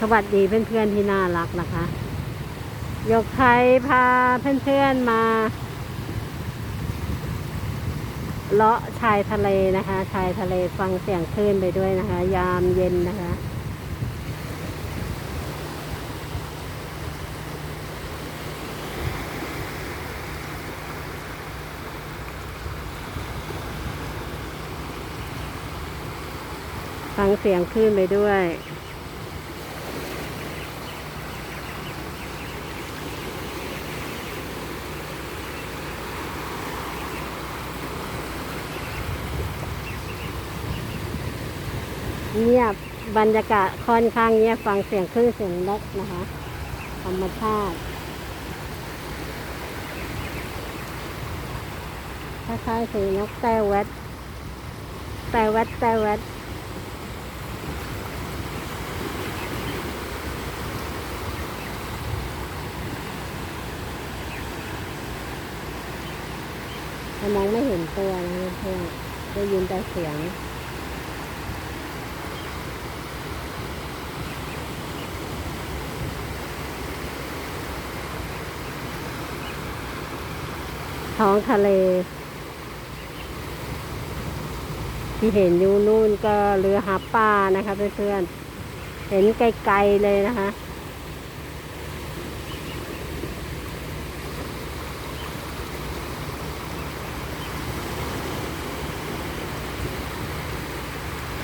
สวัสดีเพื่อนๆที่น่ารักนะคะยกไทยพาเพื่อนๆมาเลาะชายทะเลนะคะ ชายทะเลฟังเสียงคลื่นไปด้วยนะคะ ยามเย็นนะคะ ฟังเสียงคลื่นไปด้วย เงียบบรรยากาศค่อนข้างเงียบฟังเสียงคลื่นเสียงนกนะคะ ธรรมชาติคล้ายๆสีนกแต่แวดแต่แวดแต่แวดแต่มองไม่เห็นตัวนะเพื่อนๆได้ยินแต่เสียง ท้องทะเล ที่เห็นอยู่นู่นก็เรือหาปลานะคะเพื่อนๆเห็นไกลๆเลยนะคะ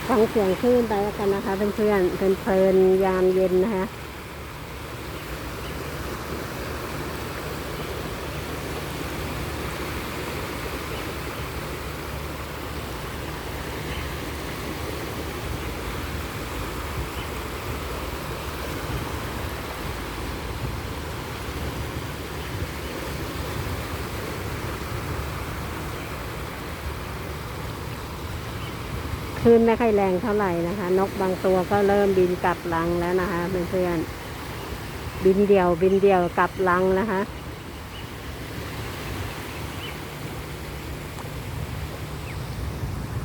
ฟังเสียงคลื่นไปแล้วกันนะคะเพื่อนๆเพลินๆยามเย็นนะคะ คลื่นไม่ค่อยแรงเท่าไหร่นะคะ นกบางตัวก็เริ่มบินกลับรังแล้วนะคะเพื่อนๆบินเดี่ยวบินเดี่ยวกลับรังนะคะ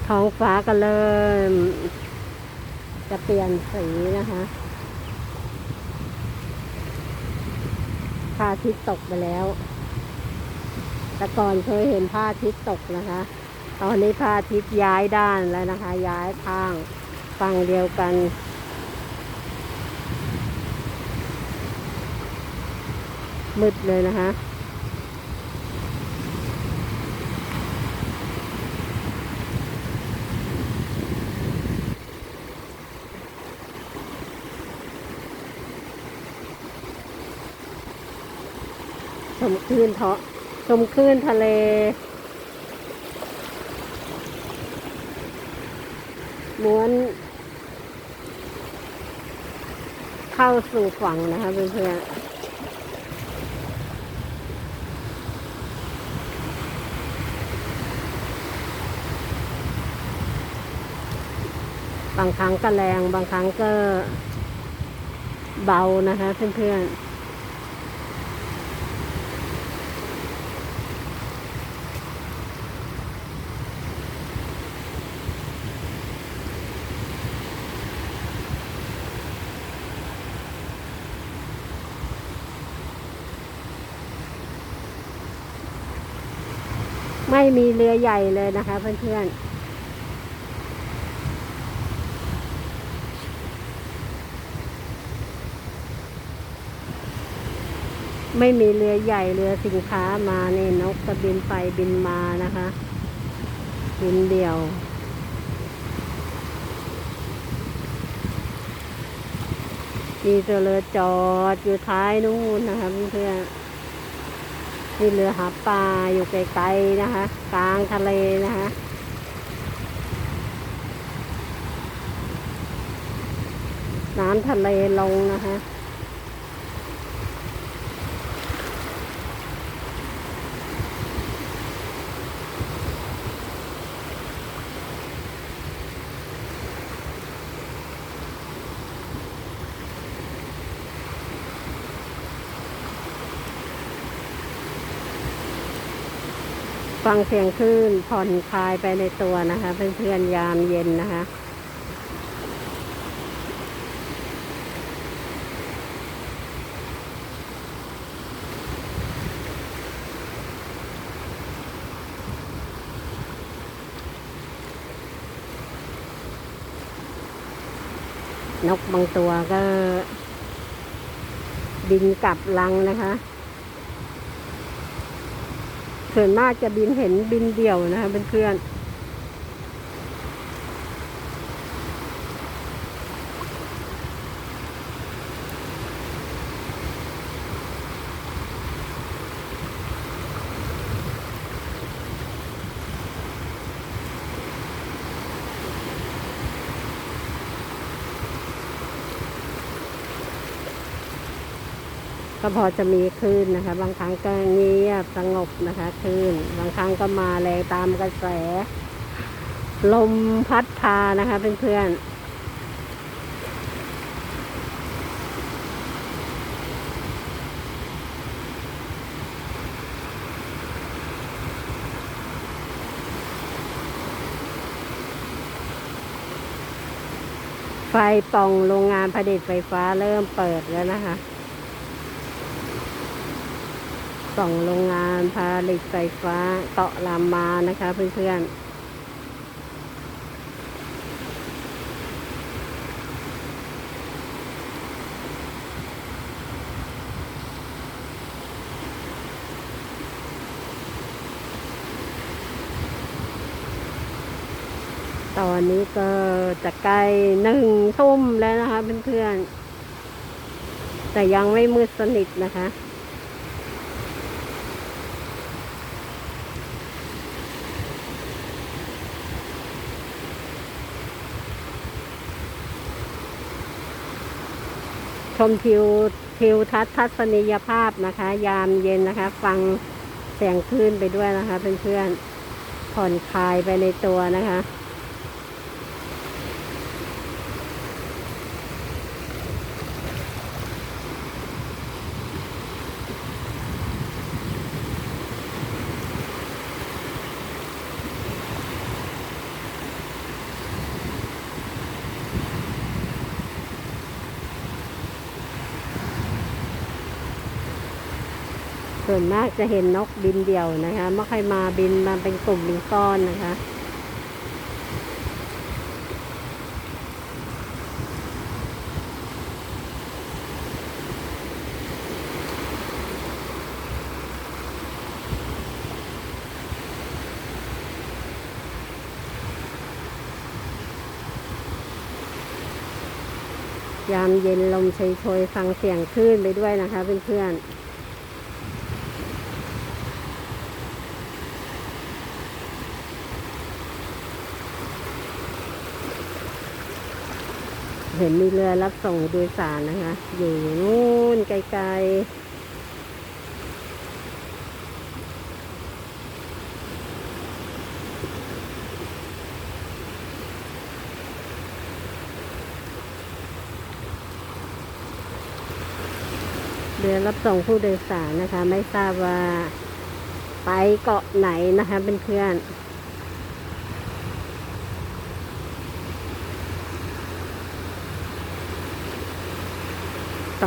ท้องฟ้าก็เริ่ม จะเปลี่ยนสีนะคะพระอาทิตย์ตกไปแล้ว แต่ก่อนเคยเห็นพระอาทิตย์ตกนะคะ ตอนนี้พระอาทิตย์ย้ายด้านแล้วนะคะ ย้ายทางฝั่งเดียวกัน มืดเลยนะคะชมคลื่นเทาะชมคลื่นทะเล ม้วนเข้าสู่ฝั่งนะคะเพื่อนๆบางครั้งก็แรงบางครั้งก็เบานะคะเพื่อนๆ ไม่มีเรือใหญ่เลยนะคะเพื่อนๆไม่มีเรือใหญ่เรือสินค้ามาเนี่ยนกก็บินไปบินมานะคะ บินเดี่ยว มีเรือจอดอยู่ท้ายนู่นนะคะเพื่อน ๆนี่เรือหาปลาอยู่ไกลๆนะคะ กลางทะเลนะคะน้ำทะเลลงนะคะ ฟังเสียงคลื่นผ่อนคลายไปในตัวนะคะเพื่อนๆยามเย็นนะคะนกบางตัวก็บินกลับลังนะคะ ส่วนมากจะบินเห็นบินเดี่ยวนะคะเพื่อนๆ ก็พอจะมีคลื่นนะคะ บางครั้งก็เงียบสงบนะคะคลื่น บางครั้งก็มาแรงตามกระแส ลมพัดพานะคะเพื่อนๆไฟป่องโรงงานผลิตไฟฟ้าเริ่มเปิดแล้วนะคะ ป่องโรงงานผลิตไฟฟ้าเกาะลามานะคะเพื่อนๆตอนนี้ก็จะใกล้หนึ่งทุ่มแล้วนะคะเพื่อนๆ แต่ยังไม่มืดสนิทนะคะ ชมทิวทิวทัศน์ทัศนียภาพนะคะ ยามเย็นนะคะ ฟังเสียงคลื่นไปด้วยนะคะเพื่อนๆผ่อนคลายไปในตัวนะคะ ส่วนมากจะเห็นนกบินเดี่ยวนะคะไม่ค่อยมาบินมาเป็นกลุ่มเป็นก้อนนะคะ ยามเย็นลมโชยๆฟังเสียงคลื่นไปด้วยนะคะเพื่อนๆ เห็นมีเรือรับส่งโดยสารนะคะ อยู่นู่นไกลๆ เรือรับส่งผู้โดยสารนะคะ ไม่ทราบว่าไปเกาะไหนนะคะเพื่อนๆ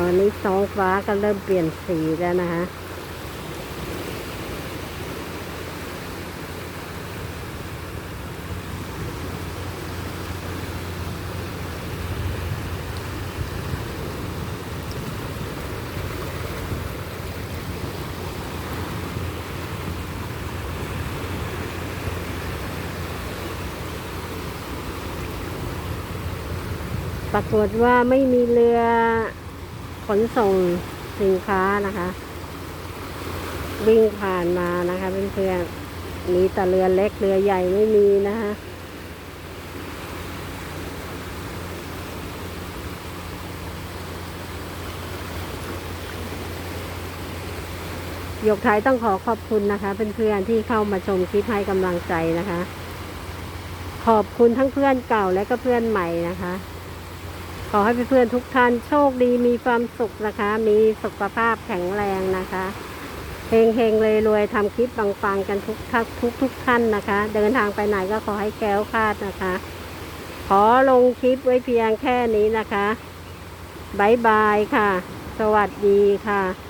ตอนนี้ท้องฟ้าก็เริ่มเปลี่ยนสีแล้วนะคะปรากฏว่าไม่มีเรือ ขนส่งสินค้านะคะ วิ่งผ่านมานะคะเพื่อนๆมีแต่เรือเล็กเรือใหญ่ไม่มีนะคะยกท้ายต้องขอขอบคุณนะคะ เพื่อนๆที่เข้ามาชมคลิปให้กำลังใจนะคะ ขอบคุณทั้งเพื่อนเก่าและก็เพื่อนใหม่นะคะ ขอให้เพื่อนๆทุกท่านโชคดีมีความสุขนะคะ มีสุขภาพแข็งแรงนะคะเฮงเฮงเลยรวยทำคลิปปังๆกันทุกทักทุกทุกท่านนะคะ เดินทางไปไหนก็ขอให้แก้วคาดนะคะ ขอลงคลิปไว้เพียงแค่นี้นะคะบายบายค่ะ สวัสดีค่ะ